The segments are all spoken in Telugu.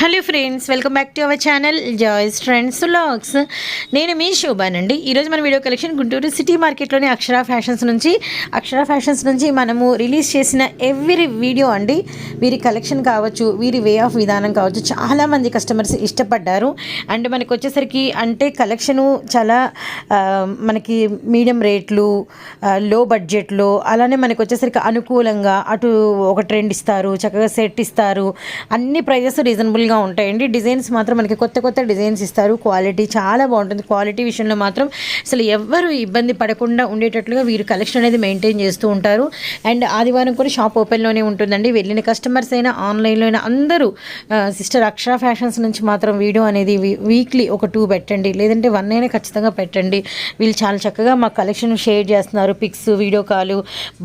Hello friends welcome back to our channel joys friends vlogs నేను మీ శోభానండి. ఈరోజు మన వీడియో కలెక్షన్ గుంటూరు సిటీ మార్కెట్లోని అక్షర ఫ్యాషన్స్ నుంచి అక్షర ఫ్యాషన్స్ నుంచి మనము రిలీజ్ చేసిన ఎవ్రీ వీడియో అండి. వీరి కలెక్షన్ కావచ్చు వీరి వే ఆఫ్ విధానం కావచ్చు చాలామంది కస్టమర్స్ ఇష్టపడ్డారు. అండ్ మనకు వచ్చేసరికి అంటే కలెక్షను చాలా మనకి మీడియం రేట్లు లో బడ్జెట్లో అలానే మనకు వచ్చేసరికి అనుకూలంగా అటు ఒక ట్రెండ్ ఇస్తారు చక్కగా సెట్ ఇస్తారు. అన్ని ప్రైజెస్ రీజనబుల్గా ఉంటాయండి. డిజైన్స్ మాత్రం మనకి కొత్త కొత్త డిజైన్స్ ఇస్తారు. క్వాలిటీ చాలా బాగుంటుంది. క్వాలిటీ విషయంలో మాత్రం అసలు ఎవ్వరు ఇబ్బంది పడకుండా ఉండేటట్లుగా వీరు కలెక్షన్ అనేది మెయింటైన్ చేస్తూ ఉంటారు. అండ్ ఆదివారం కూడా షాప్ ఓపెన్లోనే ఉంటుందండి. వెళ్ళిన కస్టమర్స్ అయినా ఆన్లైన్లో అయినా అందరూ సిస్టర్ అక్షర ఫ్యాషన్స్ నుంచి మాత్రం వీడియో అనేది వీక్లీ ఒక టూ పెట్టండి. లేదంటే వన్ అయినా ఖచ్చితంగా పెట్టండి. వీళ్ళు చాలా చక్కగా మా కలెక్షన్ షేర్ చేస్తున్నారు. పిక్స్ వీడియో కాలు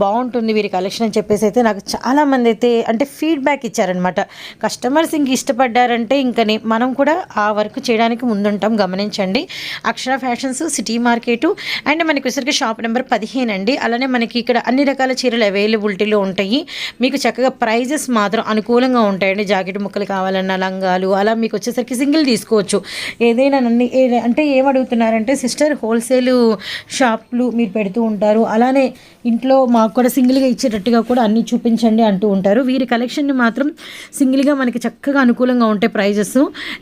బాగుంటుంది వీరి కలెక్షన్ అని చెప్పేసి అయితే నాకు చాలామంది అయితే అంటే ఫీడ్బ్యాక్ ఇచ్చారనమాట కస్టమర్స్ ఇంక ఇష్టపడ్డ ఇంకా నే- మనం కూడా ఆ వర్క్ చేయడానికి ముందుంటాం గమనించండి. Akshara fashions city market and మనకి వచ్చరికి షాప్ నెంబర్ పదిహేను అండి. అలానే మనకి ఇక్కడ అన్ని రకాల చీరలు అవైలబిలిటీలో ఉంటాయి. మీకు చక్కగా ప్రైజెస్ మాత్రం అనుకూలంగా ఉంటాయండి. జాకెట్ ముక్కలు కావాలన్నా లంగాలు అలా మీకు వచ్చేసరికి సింగిల్ తీసుకోవచ్చు. ఏదైనా నన్ను అంటే ఏమడుగుతున్నారంటే సిస్టర్ హోల్సేల్ షాప్లు మీరు పెడుతూ ఉంటారు. అలానే ఇంట్లో మాకు కూడా సింగిల్గా ఇచ్చేటట్టుగా కూడా అన్నీ చూపించండి అంటూ ఉంటారు. వీరి కలెక్షన్ని మాత్రం సింగిల్గా మనకి చక్కగా అనుకూలంగా ఉంటాయి ప్రైజెస్.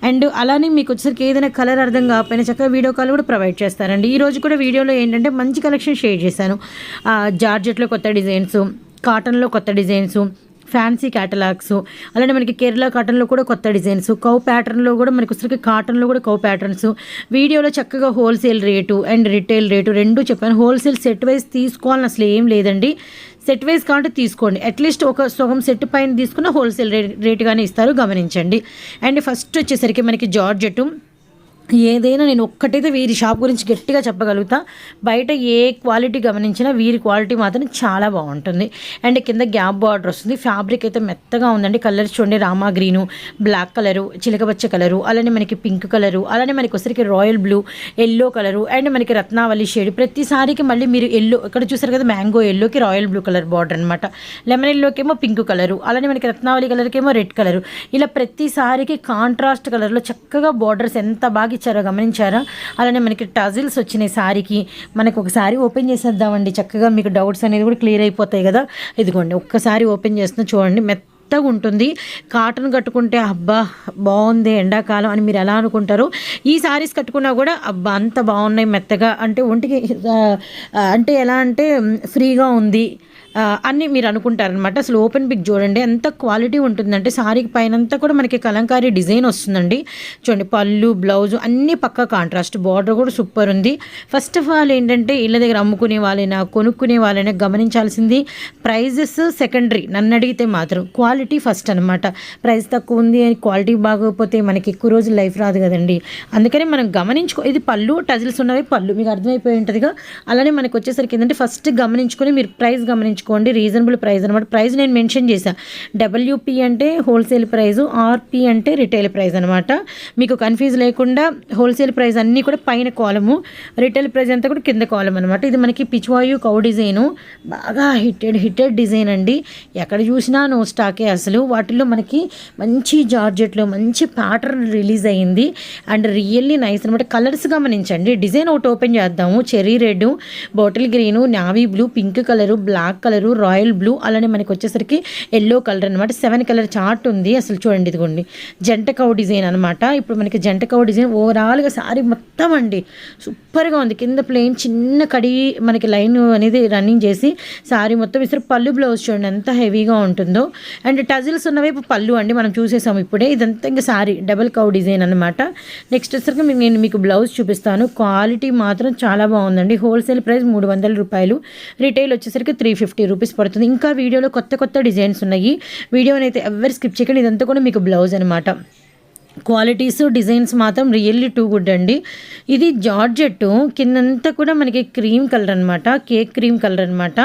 అండ్ అలానే మీకు వచ్చేసరికి ఏదైనా కలర్ అర్థం కాకపోయినా చక్కగా వీడియో కాల్ కూడా ప్రొవైడ్ చేస్తారండి. ఈ రోజు కూడా వీడియోలో ఏంటంటే మంచి కలెక్షన్ షేర్ చేశాను. జార్జెట్లో కొత్త డిజైన్స్ కాటన్లో కొత్త డిజైన్స్ ఫ్యాన్సీ క్యాటలాగ్స్ అలానే మనకి కేరళ కాటన్లో కూడా కొత్త డిజైన్స్. కౌ ప్యాటర్న్లో కూడా మనకి వచ్చరికి కాటన్లో కూడా కౌ ప్యాటర్న్స్. వీడియోలో చక్కగా wholesale rate and retail rate రెండు చెప్పాను. హోల్సేల్ సెట్ వైజ్ తీసుకోవాలని అసలు ఏం లేదండి. సెట్ వైజ్ కాబట్టి తీసుకోండి. అట్లీస్ట్ ఒక సగం సెట్ పైన తీసుకున్న హోల్సేల్ రేట్ రేటుగానే ఇస్తారు. గమనించండి. అండ్ ఫస్ట్ వచ్చేసరికి మనకి జార్జెట్. ఏదైనా నేను ఒక్కటైతే వీరి షాప్ గురించి గట్టిగా చెప్పగలుగుతా. బయట ఏ క్వాలిటీ గమనించినా వీరి క్వాలిటీ మాత్రం చాలా బాగుంటుంది. అండ్ కింద గ్యాప్ బార్డర్ వస్తుంది. ఫ్యాబ్రిక్ అయితే మెత్తగా ఉందండి. కలర్స్ చూడండి. రామా గ్రీను బ్లాక్ కలరు చిలకపచ్చ కలరు అలానే మనకి పింక్ కలరు అలానే మనకి ఒకసారికి royal blue yellow colour and మనకి రత్నావళి షేడ్. ప్రతిసారికి మళ్ళీ మీరు ఎల్లో ఇక్కడ చూసారు కదా మ్యాంగో ఎల్లోకి రాయల్ బ్లూ కలర్ బార్డర్ అనమాట లెమన్ ఎల్లోకి ఏమో పింక్ కలరు అలానే మనకి రత్నావళి కలర్కి ఏమో రెడ్ కలరు. ఇలా ప్రతిసారికి కాంట్రాస్ట్ కలర్లో చక్కగా బార్డర్స్ ఎంత బాగా ఇచ్చారో గమనించారా? అలానే మనకి టజిల్స్ వచ్చినాయి సారీకి. మనకు ఒకసారి ఓపెన్ చేసేద్దామండి. చక్కగా మీకు డౌట్స్ అనేది కూడా క్లియర్ అయిపోతాయి కదా. ఇదిగోండి ఒక్కసారి ఓపెన్ చేస్తున్నా చూడండి. మెత్త మెత్తగా ఉంటుంది. కాటన్ కట్టుకుంటే అబ్బా బాగుంది ఎండాకాలం అని మీరు ఎలా అనుకుంటారు. ఈ సారీస్ కట్టుకున్నా కూడా అబ్బా అంత బాగున్నాయి మెత్తగా. అంటే ఒంటికి అంటే ఎలా అంటే ఫ్రీగా ఉంది. అన్నీ మీరు అనుకుంటారనమాట అసలు ఓపెన్ పిక్ చూడండి ఎంత క్వాలిటీ ఉంటుందంటే శారీకి పైనంతా కూడా మనకి కలంకారీ డిజైన్ వస్తుందండి. చూడండి పళ్ళు బ్లౌజ్ అన్నీ పక్క కాంట్రాస్ట్ బార్డర్ కూడా సూపర్ ఉంది. ఫస్ట్ ఆఫ్ ఆల్ ఏంటంటే ఇళ్ళ దగ్గర అమ్ముకునే వాళ్ళైనా కొనుక్కునే వాళ్ళైనా గమనించాల్సింది ప్రైజెస్ సెకండరీ. నన్ను అడిగితే మాత్రం క్వాలిటీ ఫస్ట్ అనమాట ప్రైస్ తక్కువ ఉంది అని క్వాలిటీ బాగోకపోతే మనకి ఎక్కువ రోజులు లైఫ్ రాదు కదండి. అందుకని మనం గమనించుకో ఇది పళ్ళు టజిల్స్ ఉన్నవి పళ్ళు. మీకు అర్థమైపోయి ఉంటుందిగా? అలానే మనకు వచ్చేసరికి ఏంటంటే ఫస్ట్ గమనించుకొని మీరు ప్రైస్ తెచ్చుకోండి రీజనబుల్ ప్రైస్ అనమాట ప్రైస్ నేను మెన్షన్ చేశాను డబ్ల్యూపీ అంటే హోల్సేల్ ప్రైస్ ఆర్పి అంటే రిటైల్ ప్రైస్ అనమాట మీకు కన్ఫ్యూజ్ లేకుండా హోల్సేల్ ప్రైస్ అన్నీ కూడా పైన కాలము రిటైల్ ప్రైస్ అంతా కూడా కింద కాలం అనమాట ఇది మనకి పిచ్వాయు కౌ డిజైను. బాగా హిట్టెడ్ హిట్టెడ్ డిజైన్ అండి. ఎక్కడ చూసినా నో స్టాకే అసలు. వాటిల్లో మనకి మంచి జార్జెట్లో మంచి ప్యాటర్న్ రిలీజ్ అయ్యింది అండ్ రియల్లీ నైస్ అనమాట కలర్స్ గమనించండి. డిజైన్ ఒకటి ఓపెన్ చేద్దాము. Cherry red bottle green navy blue pink colour black colour. Royal blue. అలానే మనకి వచ్చేసరికి ఎల్లో కలర్ అనమాట సెవెన్ కలర్ చార్ట్ ఉంది అసలు చూడండి ఇదిగోండి. జంట కౌ డిజైన్ అనమాట ఇప్పుడు మనకి జంట కౌ డిజైన్ ఓవరాల్గా శారీ మొత్తం అండి. సూపర్గా ఉంది. కింద ప్లెయిన్ చిన్న కడి మనకి లైన్ అనేది రన్నింగ్ చేసి సారీ మొత్తం ఇస్తారు. పళ్ళు బ్లౌజ్ చూడండి ఎంత హెవీగా ఉంటుందో. అండ్ టజిల్స్ ఉన్నవైపు పళ్ళు అండి మనం చూసేసాం ఇప్పుడే. ఇదంతా ఇంకా సారీ డబుల్ కౌ డిజైన్ అనమాట నెక్స్ట్ వచ్చేసరికి నేను మీకు బ్లౌజ్ చూపిస్తాను. క్వాలిటీ మాత్రం చాలా బాగుందండి. హోల్సేల్ ప్రైస్ మూడు వందల రూపాయలు. రిటైల్ వచ్చేసరికి త్రీ ఫిఫ్టీ రూపీస్ పడుతుంది. ఇంకా వీడియోలో కొత్త కొత్త డిజైన్స్ ఉన్నాయి. వీడియోని అయితే ఎవరు స్కిప్ చేయకండి. ఇదంతా కూడా మీకు బ్లౌజ్ అనమాట క్వాలిటీస్ డిజైన్స్ మాత్రం రియల్లీ టూ గుడ్ అండి. ఇది జార్జెట్ కిందంతా కూడా మనకి క్రీమ్ కలర్ అనమాట కేక్ క్రీమ్ కలర్ అనమాట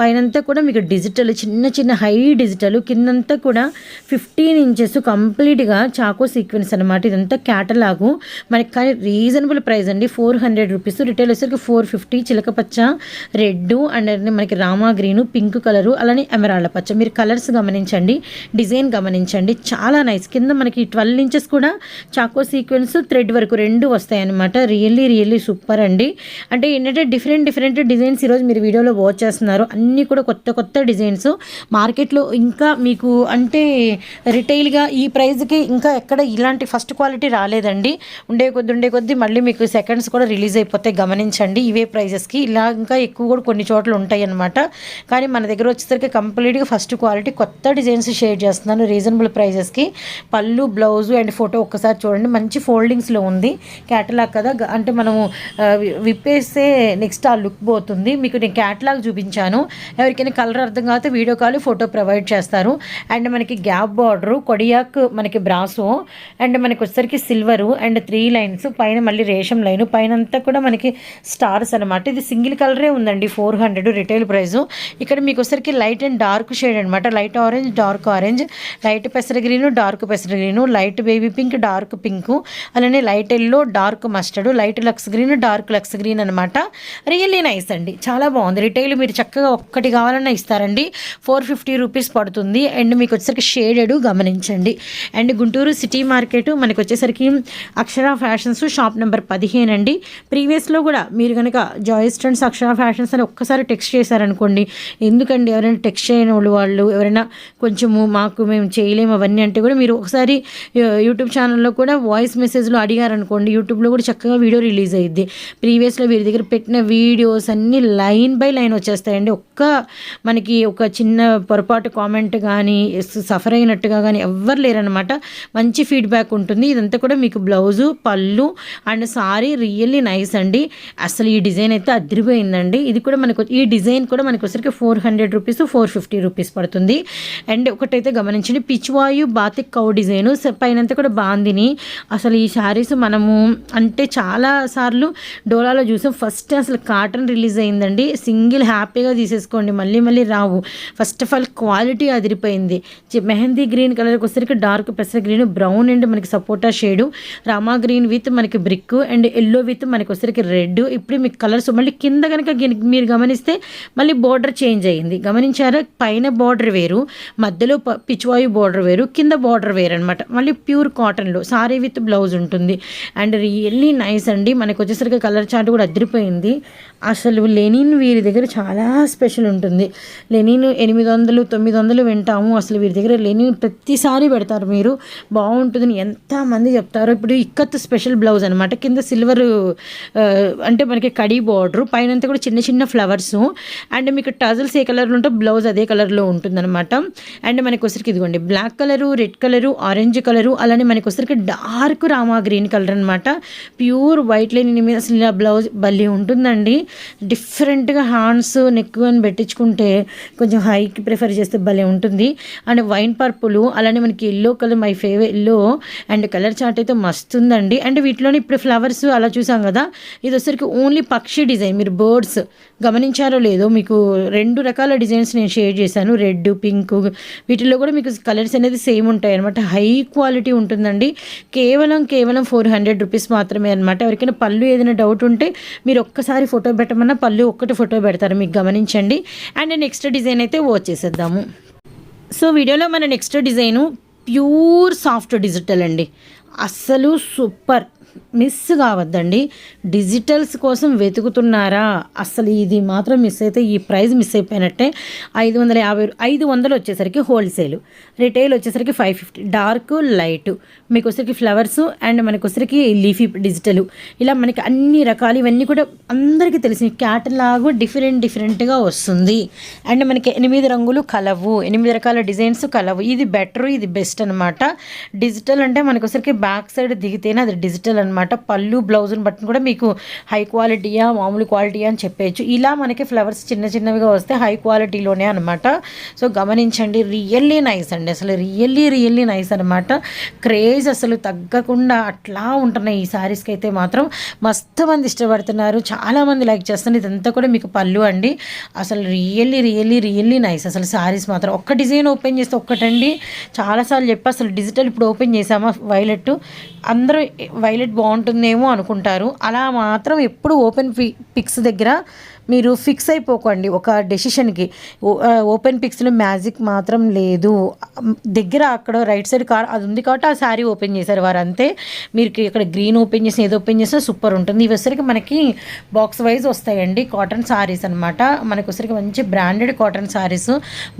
పైనంతా కూడా మీకు డిజిటల్ చిన్న చిన్న హై డిజిటల్ కిందంతా కూడా ఫిఫ్టీన్ ఇంచెస్ కంప్లీట్గా చాకో సీక్వెన్స్ అనమాట ఇదంతా క్యాటలాగు. మనకి కానీ రీజనబుల్ ప్రైస్ అండి. Four hundred rupees. రిటైల్ వచ్చేసరికి ఫోర్ ఫిఫ్టీ చిలకపచ్చ రెడ్ అండ్ మనకి రామా గ్రీన్ పింక్ కలరు అలానే ఎమరాళ్ళ పచ్చ. మీరు కలర్స్ గమనించండి డిజైన్ గమనించండి. చాలా నైస్. కింద మనకి ట్వెల్వ్ ఇంచెస్ కూడా చాకో సీక్వెన్స్ థ్రెడ్ వరకు రెండు వస్తాయి అనమాట రియల్లీ రియల్లీ సూపర్ అండి. అంటే ఏంటంటే డిఫరెంట్ డిఫరెంట్ డిజైన్స్ ఈరోజు మీరు వీడియోలో వాచ్ చేస్తున్నారు. అన్నీ కూడా కొత్త కొత్త డిజైన్స్ మార్కెట్లో ఇంకా మీకు అంటే రిటైల్గా ఈ ప్రైస్కి ఇంకా ఎక్కడ ఇలాంటి ఫస్ట్ క్వాలిటీ రాలేదండి. ఉండే కొద్ది ఉండే కొద్ది మళ్ళీ మీకు సెకండ్స్ కూడా రిలీజ్ అయిపోతాయి. గమనించండి. ఇవే ప్రైజెస్కి ఇలా ఇంకా ఎక్కువ కూడా కొన్ని చోట్ల ఉంటాయి అనమాట కానీ మన దగ్గర వచ్చేసరికి కంప్లీట్గా ఫస్ట్ క్వాలిటీ కొత్త డిజైన్స్ షేర్ చేస్తున్నాను. రీజనబుల్ ప్రైజెస్కి పళ్ళు బ్లౌజు అండ్ ఫోటో ఒక్కసారి చూడండి. మంచి ఫోల్డింగ్స్లో ఉంది. క్యాటలాగ్ కదా. అంటే మనము విప్పేస్తే నెక్స్ట్ ఆ లుక్ పోతుంది. మీకు నేను క్యాటలాగ్ చూపించాను. ఎవరికైనా కలర్ అర్థం కాకపోతే వీడియో కాల్ ఫోటో ప్రొవైడ్ చేస్తారు. అండ్ మనకి గ్యాప్ బార్డరు కొడియాక్ మనకి బ్రాసో అండ్ మనకి వచ్చేసరికి సిల్వరు అండ్ త్రీ లైన్స్ పైన మళ్ళీ రేషం లైన్. పైన అంతా కూడా మనకి స్టార్స్ అనమాట ఇది సింగిల్ కలరే ఉందండి. ఫోర్ హండ్రెడ్ రిటైల్ ప్రైస్ ఇక్కడ మీకు వచ్చరికి లైట్ అండ్ డార్క్ షేడ్ అనమాట light orange dark orange light పెసర గ్రీను డార్క్ పెసర green light baby pink dark pink. అలానే light yellow dark mustard. Light lux green dark lux green అనమాట రియల్లీ నైస్ అండి. చాలా బాగుంది. రిటైల్ మీరు చక్కగా ఒక్కటి కావాలన్నా ఇస్తారండి. ఫోర్ ఫిఫ్టీ రూపీస్ పడుతుంది. అండ్ మీకు వచ్చేసరికి షేడెడ్ గమనించండి. అండ్ గుంటూరు సిటీ మార్కెట్ మనకు వచ్చేసరికి అక్షర ఫ్యాషన్స్ షాప్ నెంబర్ పదిహేను అండి ప్రీవియస్లో కూడా మీరు కనుక జాయ్ స్టూడెంట్స్ అక్షర ఫ్యాషన్స్ అని ఒక్కసారి టెక్స్ట్ చేశారనుకోండి ఎందుకండి ఎవరైనా టెక్స్ట్ చేయని వాళ్ళు ఎవరైనా కొంచెము మాకు మేము చేయలేము అవన్నీ అంటే కూడా మీరు ఒకసారి యూట్యూబ్ యూట్యూబ్ ఛానల్లో కూడా వాయిస్ మెసేజ్లో అడిగారనుకోండి యూట్యూబ్లో కూడా చక్కగా వీడియో రిలీజ్ అయ్యింది ప్రీవియస్లో వీరి దగ్గర పెట్టిన వీడియోస్ అన్నీ లైన్ బై లైన్ వచ్చేస్తాయండి. ఒక్క మనకి ఒక చిన్న పొరపాటు కామెంట్ కానీ సఫర్ అయినట్టుగా కానీ ఎవ్వరు లేరనమాట మంచి ఫీడ్బ్యాక్ ఉంటుంది. ఇదంతా కూడా మీకు బ్లౌజు పళ్ళు అండ్ సారీ రియల్లీ నైస్ అండి. అసలు ఈ డిజైన్ అయితే అదిరిపోయిందండి. ఇది కూడా మనకు ఈ డిజైన్ కూడా మనకు వచ్చరికి four hundred rupees four fifty rupees పడుతుంది. అండ్ ఒకటైతే గమనించండి పిచ్వాయు బాతిక్ కౌ డిజైన్. పైనంతా కూడా బాందిని అసలు ఈ శారీస్ మనము అంటే చాలా సార్లు డోలాలో చూసాం. ఫస్ట్ అసలు కాటన్ రిలీజ్ అయిందండి. సింగిల్ హ్యాపీగా తీసేసుకోండి. మళ్ళీ మళ్ళీ రావు. ఫస్ట్ ఆఫ్ ఆల్ క్వాలిటీ అదిరిపోయింది. మెహందీ గ్రీన్ కలర్కి వచ్చేసరికి డార్క్ పెసర గ్రీన్ బ్రౌన్ అండ్ మనకి sapota shade Rama green with మనకి బ్రిక్ అండ్ ఎల్లో విత్ మనకి వచ్చేసరికి రెడ్ ఇప్పుడు మీకు కలర్స్ మళ్ళీ కింద కనుక మీరు గమనిస్తే మళ్ళీ బోర్డర్ చేంజ్ అయ్యింది గమనించారా? పైన బార్డర్ వేరు. మధ్యలో ప- పిచ్వాయు బార్డర్ వేరు. కింద బార్డర్ వేరు అనమాట మళ్ళీ ప్యూర్ కాటన్లో సారీ విత్ బ్లౌజ్ ఉంటుంది. అండ్ రియల్లీ నైస్ అండి. మనకు వచ్చేసరికి కలర్ చార్ట్ కూడా అదిరిపోయింది. అసలు లెనిన్ వీరి దగ్గర చాలా స్పెషల్ ఉంటుంది. లెనిన్ ఎనిమిది వందలు తొమ్మిది వందలు వింటాము. అసలు వీరి దగ్గర లెనిన్ ప్రతిసారి పెడతారు మీరు. బాగుంటుందని ఎంతమంది చెప్తారో. ఇప్పుడు ఇక్కత్ స్పెషల్ బ్లౌజ్ అనమాట కింద సిల్వర్ అంటే మనకి కడీ బార్డర్. పైనంతా కూడా చిన్న చిన్న ఫ్లవర్స్. అండ్ మీకు టజల్స్ ఏ కలర్లో ఉంటే బ్లౌజ్ అదే కలర్లో ఉంటుందన్నమాట. అండ్ మనకి వచ్చరికి ఇదిగోండి. Black colour red colour orange colour అలానే మనకి వచ్చరికి డార్క్ రామా గ్రీన్ కలర్ అనమాట ప్యూర్ వైట్ లైన్ మీద అసలు ఇలా బ్లౌజ్ భలే ఉంటుందండి. డిఫరెంట్గా హ్యాండ్స్ నెక్ అని పెట్టించుకుంటే కొంచెం హైకి ప్రిఫర్ చేస్తే భలే ఉంటుంది. అండ్ వైన్ పర్పుల్ అలానే మనకి yellow colour my favourite yellow and colour chart అయితే మస్తు ఉందండి. అండ్ వీటిలోని ఇప్పుడు ఫ్లవర్స్ అలా చూసాం కదా ఇది వచ్చరికి ఓన్లీ పక్షి డిజైన్. మీరు బర్డ్స్ గమనించారో లేదో మీకు రెండు రకాల డిజైన్స్ నేను షేర్ చేశాను. రెడ్ పింక్ వీటిల్లో కూడా మీకు కలర్స్ అనేది సేమ్ ఉంటాయి అనమాట హై క్వాలిటీ ఉంటుందండి. కేవలం కేవలం ఫోర్ హండ్రెడ్ రూపీస్ మాత్రమే అనమాట ఎవరికైనా పళ్ళు ఏదైనా డౌట్ ఉంటే మీరు ఒక్కసారి ఫోటో పెట్టమన్నా పళ్ళు ఒక్కటి ఫోటో పెడతారు. మీకు గమనించండి. అండ్ నెక్స్ట్ డిజైన్ అయితే వచ్చేసేద్దాము. సో వీడియోలో మన next design pure soft digital అండి. అస్సలు సూపర్. మిస్ కావద్దండి. డిజిటల్స్ కోసం వెతుకుతున్నారా? అసలు ఇది మాత్రం మిస్ అయితే ఈ ప్రైస్ మిస్ అయిపోయినట్టే ఐదు వందల యాభై ఐదు వందలు వచ్చేసరికి హోల్సేల్. రిటైల్ వచ్చేసరికి ఫైవ్ ఫిఫ్టీ డార్క్ లైట్. మీకు వచ్చరికి ఫ్లవర్స్ అండ్ మనకు వచ్చరికి లీఫీ డిజిటల్. ఇలా మనకి అన్ని రకాలు ఇవన్నీ కూడా అందరికీ తెలిసిన క్యాటలాగ్ డిఫరెంట్ డిఫరెంట్గా వస్తుంది. అండ్ మనకి ఎనిమిది రంగులు కలవు. ఎనిమిది రకాల డిజైన్స్ కలవు. ఇది బెటర్ ఇది బెస్ట్ అనమాట డిజిటల్ అంటే మనకు వచ్చరికి బ్యాక్ సైడ్ దిగితేనే అది డిజిటల్ అనమాట పళ్ళు బ్లౌజ్ని బట్టి కూడా మీకు హై క్వాలిటీయా మామూలు క్వాలిటీయా అని చెప్పేయచ్చు. ఇలా మనకి ఫ్లవర్స్ చిన్న చిన్నవిగా వస్తే హై క్వాలిటీలోనే అనమాట సో గమనించండి రియల్లీ నైస్ అండి. అసలు రియల్లీ రియల్లీ నైస్ అనమాట క్రేజ్ అసలు తగ్గకుండా అట్లా ఉంటున్నాయి ఈ శారీస్కి అయితే మాత్రం. మస్తు మంది ఇష్టపడుతున్నారు. చాలామంది లైక్ చేస్తున్నారు. ఇదంతా కూడా మీకు పళ్ళు అండి. అసలు రియల్లీ రియల్లీ రియల్లీ నైస్ అసలు శారీస్ మాత్రం. ఒక్క డిజైన్ ఓపెన్ చేస్తే ఒక్కటండి. చాలాసార్లు చెప్పి అసలు డిజిటల్ ఇప్పుడు ఓపెన్ చేసామా వైలెట్ అందరూ వైలెట్ బాగుంటుందేమో అనుకుంటారు. అలా మాత్రం ఎప్పుడు ఓపెన్ పిక్స్ దగ్గర మీరు ఫిక్స్ అయిపోకండి ఒక డెసిషన్కి ఓపెన్ పిక్స్లో మ్యాజిక్ మాత్రం లేదు. దగ్గర అక్కడ రైట్ సైడ్ కార్ అది ఉంది కాబట్టి ఆ శారీ ఓపెన్ చేశారు వారు. అంతే. మీరు ఇక్కడ గ్రీన్ ఓపెన్ చేసిన ఏదో ఓపెన్ చేసినా సూపర్ ఉంటుంది. ఇవి వచ్చరికి మనకి బాక్స్ వైజ్ వస్తాయండి కాటన్ శారీస్ అనమాట మనకు వచ్చరికి మంచి బ్రాండెడ్ కాటన్ శారీస్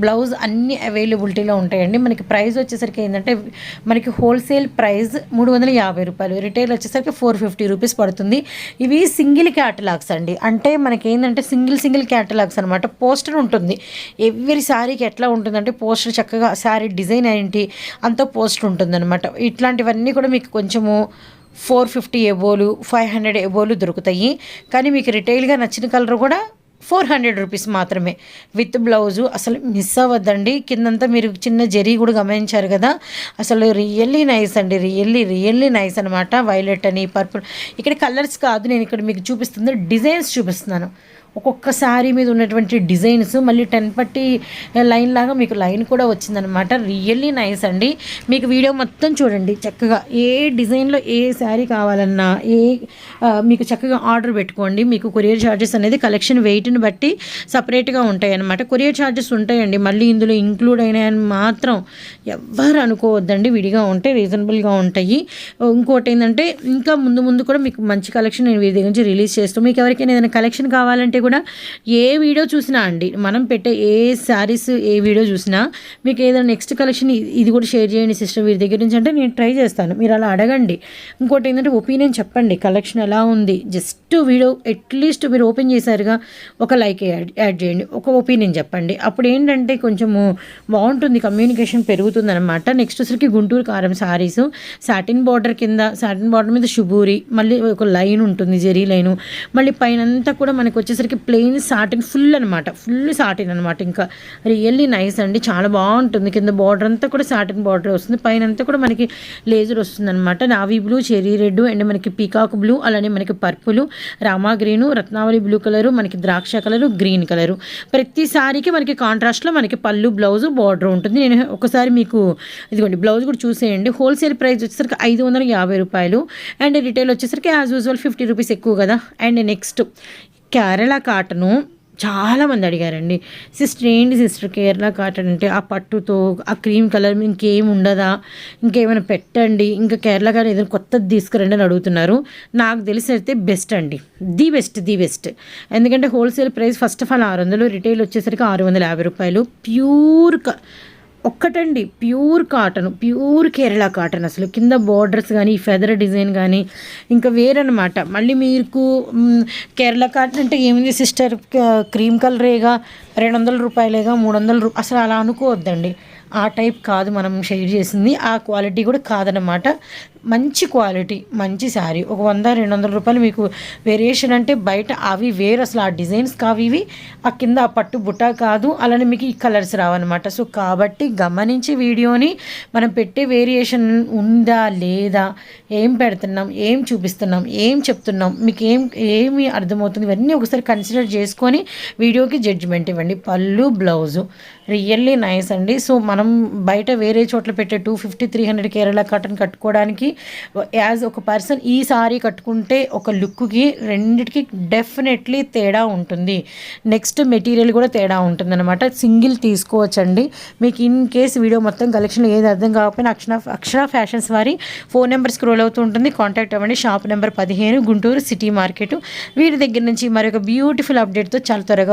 బ్లౌజ్ అన్ని అవైలబిలిటీలో ఉంటాయండి. మనకి ప్రైస్ వచ్చేసరికి ఏంటంటే మనకి హోల్సేల్ ప్రైస్ మూడు వందల యాభై రూపాయలు. రిటైల్ వచ్చేసరికి ఫోర్ ఫిఫ్టీ రూపీస్ పడుతుంది. ఇవి సింగిల్ క్యాటలాగ్స్ అండి. అంటే మనకి ఏంటంటే సింగిల్ సింగిల్ క్యాటలాగ్స్ అనమాట పోస్టర్ ఉంటుంది. ఎవ్రీ శారీకి ఎట్లా ఉంటుందంటే పోస్టర్ చక్కగా శారీ డిజైన్ ఏంటి అంత పోస్టర్ ఉంటుందన్నమాట. ఇట్లాంటివన్నీ కూడా మీకు కొంచెము ఫోర్ ఫిఫ్టీ ఎబోలు ఫైవ్ హండ్రెడ్ ఎబోలు దొరుకుతాయి. కానీ మీకు రిటైల్గా నచ్చిన కలర్ కూడా ఫోర్ హండ్రెడ్ రూపీస్ మాత్రమే. విత్ బ్లౌజు అసలు మిస్ అవ్వద్దండి. కిందంతా మీరు చిన్న జరీ కూడా గమనించారు కదా. అసలు రియల్లీ నైస్ అండి. రియల్లీ రియల్లీ నైస్ అనమాట వైలెట్ అని పర్పుల్. ఇక్కడ కలర్స్ కాదు. నేను ఇక్కడ మీకు చూపిస్తుంది డిజైన్స్ చూపిస్తున్నాను. ఒక్కొక్క శారీ మీద ఉన్నటువంటి డిజైన్స్ మళ్ళీ టెన్ పట్టి లైన్ లాగా మీకు లైన్ కూడా వచ్చిందనమాట రియల్లీ నైస్ అండి. మీకు వీడియో మొత్తం చూడండి. చక్కగా ఏ డిజైన్లో ఏ శారీ కావాలన్నా ఏ మీకు చక్కగా ఆర్డర్ పెట్టుకోండి. మీకు కొరియర్ ఛార్జెస్ అనేది కలెక్షన్ వెయిట్ని బట్టి సపరేట్గా ఉంటాయి అనమాట కొరియర్ ఛార్జెస్ ఉంటాయండి. మళ్ళీ ఇందులో ఇంక్లూడ్ అయినాయని మాత్రం ఎవ్వరు అనుకోవద్దండి. విడిగా ఉంటే రీజనబుల్గా ఉంటాయి. ఇంకోటి ఏంటంటే ఇంకా ముందు ముందు కూడా మీకు మంచి కలెక్షన్ నేను వీరి దగ్గర నుంచి రిలీజ్ చేస్తాను మీకు ఎవరికైనా ఏదైనా కలెక్షన్ కావాలంటే కూడా ఏ వీడియో చూసినా అండి మనం పెట్టే ఏ శారీస్ ఏ వీడియో చూసినా మీకు ఏదైనా నెక్స్ట్ కలెక్షన్ ఇది కూడా షేర్ చేయండి సిస్టర్ వీరి దగ్గర నుంచి. అంటే నేను ట్రై చేస్తాను. మీరు అలా అడగండి. ఇంకోటి ఏంటంటే ఒపీనియన్ చెప్పండి. కలెక్షన్ ఎలా ఉంది? జస్ట్ వీడియో అట్లీస్ట్ మీరు ఓపెన్ చేశారుగా ఒక లైక్ యాడ్ యాడ్ చేయండి. ఒక ఒపీనియన్ చెప్పండి. అప్పుడు ఏంటంటే కొంచెము బాగుంటుంది. కమ్యూనికేషన్ పెరుగుతుంది అనమాట నెక్స్ట్ వచ్చరికి గుంటూరు కారం శారీస్ సాటిన్ బార్డర్ కింద సాటిన్ బార్డర్ మీద శుభూరి మళ్ళీ ఒక లైన్ ఉంటుంది జెరీ లైను. మళ్ళీ పైన అంతా కూడా మనకు వచ్చేసరికి మనకి ప్లెయిన్ సాటిన్ ఫుల్ అనమాట ఫుల్ సాటిన్ అనమాట ఇంకా రియల్లీ నైస్ అండి. చాలా బాగుంటుంది. కింద బార్డర్ అంతా కూడా సాటిన్ బార్డర్ వస్తుంది. పైన అంతా కూడా మనకి లేజర్ వస్తుంది అనమాట navy blue cherry red and మనకి పీకాక్ బ్లూ అలానే మనకి purple Rama green Ratnavali blue colour మనకి ద్రాక్ష కలరు గ్రీన్ కలరు ప్రతి సారీకి మనకి కాంట్రాస్ట్లో మనకి పళ్ళు బ్లౌజ్ బార్డర్ ఉంటుంది. నేను ఒకసారి మీకు ఇదిగోండి బ్లౌజ్ కూడా చూసేయండి. హోల్సేల్ ప్రైస్ వచ్చేసరికి ఐదు వందల యాభై రూపాయలు. అండ్ రిటైల్ వచ్చేసరికి యాజ్ యూజువల్ ఫిఫ్టీ రూపీస్ ఎక్కువ కదా. అండ్ నెక్స్ట్ కేరళ కాటను చాలామంది అడిగారండి. సిస్టర్ ఏంటి సిస్టర్ కేరళ కాటన్ అంటే ఆ పట్టుతో ఆ క్రీమ్ కలర్ ఇంకేం ఉండదా? ఇంకేమైనా పెట్టండి ఇంకా కేరళ కాటన్ ఏదైనా కొత్తది తీసుకురండి అని అడుగుతున్నారు. నాకు తెలిసి అయితే బెస్ట్ అండి. The best the best. ఎందుకంటే wholesale price first of all ఆరు వందలు రిటైల్ వచ్చేసరికి ఆరు వందల యాభై రూపాయలు. Pure ఒక్కటండి pure cotton pure Kerala cotton అసలు. కింద బార్డర్స్ కానీ ఫెదర్ డిజైన్ కానీ ఇంకా వేరనమాట మళ్ళీ మీకు కేరళ కాటన్ అంటే ఏముంది సిస్టర్ క్రీమ్ కలరేగా రెండు వందల రూపాయలేగా మూడు వందల రూ అసలు అలా అనుకోవద్దండి. ఆ టైప్ కాదు మనం షేర్ చేసింది ఆ క్వాలిటీ కూడా కాదనమాట మంచి క్వాలిటీ మంచి శారీ. ఒక వంద రెండు వందల రూపాయలు మీకు వేరియేషన్ అంటే బయట అవి వేరు. అసలు ఆ డిజైన్స్ కావు ఇవి. ఆ కింద ఆ పట్టు బుట్ట కాదు. అలానే మీకు ఈ కలర్స్ రావన్నమాట. సో కాబట్టి గమనించి వీడియోని మనం పెట్టే వేరియేషన్ ఉందా లేదా ఏం పెడుతున్నాం ఏం చూపిస్తున్నాం ఏం చెప్తున్నాం మీకు ఏం ఏమి అర్థమవుతుంది ఇవన్నీ ఒకసారి కన్సిడర్ చేసుకొని వీడియోకి జడ్జిమెంట్ ఇవ్వండి. పళ్ళు బ్లౌజు రియల్లీ నైస్ అండి. సో మనం బయట వేరే చోట్ల పెట్టే two fifty three hundred Kerala cotton కట్టుకోవడానికి యాజ్ ఒక పర్సన్ ఈ సారీ కట్టుకుంటే ఒక లుక్కి రెండిటికి డెఫినెట్లీ తేడా ఉంటుంది. నెక్స్ట్ మెటీరియల్ కూడా తేడా ఉంటుంది అనమాట సింగిల్ తీసుకోవచ్చండి. మీకు ఇన్ కేస్ వీడియో మొత్తం కలెక్షన్ ఏది అర్థం కాకపోయినా అక్షర అక్షర ఫ్యాషన్స్ వారి ఫోన్ నెంబర్ స్క్రోల్ అవుతూ ఉంటుంది. కాంటాక్ట్ అవ్వండి. షాప్ నెంబర్ పదిహేను గుంటూరు సిటీ మార్కెట్ వీరి దగ్గర నుంచి మరొక బ్యూటిఫుల్ అప్డేట్తో చాలా త్వరగా